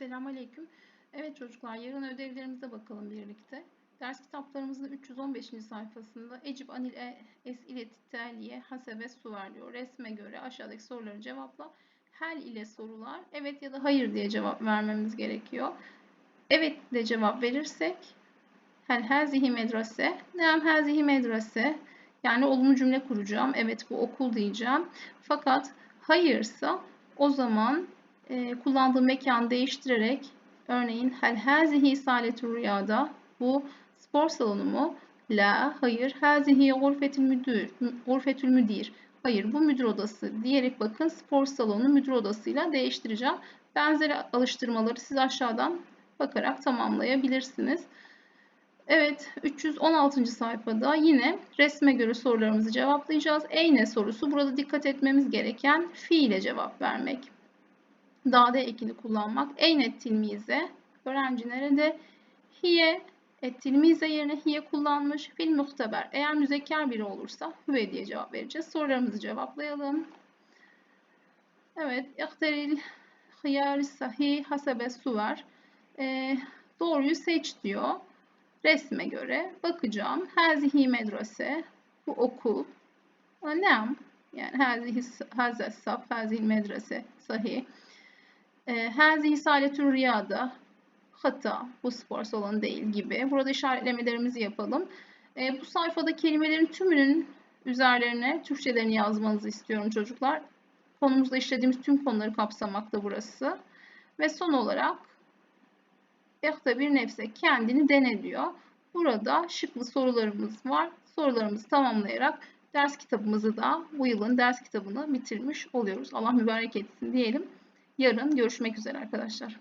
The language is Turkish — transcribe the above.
Esselamu Aleyküm. Evet çocuklar yarın ödevlerimize bakalım birlikte. Ders kitaplarımızın 315. sayfasında Ecib Anil E- Es'ile Titaliye Hasebe Suvar diyor. Resme göre aşağıdaki soruları cevapla. Hel ile sorular evet ya da hayır diye cevap vermemiz gerekiyor. Evet de cevap verirsek hel hazihi medrese neam hazihi medrese yani olumlu cümle kuracağım. Evet bu okul diyeceğim. Fakat hayırsa o zaman e, kullandığı mekan değiştirerek örneğin hel hazihi saletur rüyada bu spor salonu mu? La, hayır. Hazihi gurfetül müdür, gurfetül müdir. Hayır, bu müdür odası diyerek bakın spor salonu müdür odasıyla değiştireceğim. Benzeri alıştırmaları siz aşağıdan bakarak tamamlayabilirsiniz. Evet, 316. sayfada yine resme göre sorularımızı cevaplayacağız. Eyne sorusu. Burada dikkat etmemiz gereken fiile cevap vermek. Dade ekini kullanmak. Eyne tilmize. Öğrenci nerede? Hiye tilmize yerine hiye kullanmış. Fil muhteber. Eğer müzekker biri olursa hüve diye cevap vereceğiz. Sorularımızı cevaplayalım. Evet. İhteril hıyari sahih hasebe suver. Ee, doğruyu seç diyor. Resme göre bakacağım. Hazihi medrese. Bu okul. Nem. Yani hazihi haze saf, hazihi medrese sahih. E, hazihi saletür riyada hata bu spor salonu değil gibi. Burada işaretlemelerimizi yapalım. E, bu sayfada kelimelerin tümünün üzerlerine Türkçelerini yazmanızı istiyorum çocuklar. Konumuzda işlediğimiz tüm konuları kapsamakta burası. Ve son olarak Ehta bir nefse kendini dene diyor. Burada şıklı sorularımız var. Sorularımızı tamamlayarak ders kitabımızı da bu yılın ders kitabını bitirmiş oluyoruz. Allah mübarek etsin diyelim. Yarın görüşmek üzere arkadaşlar.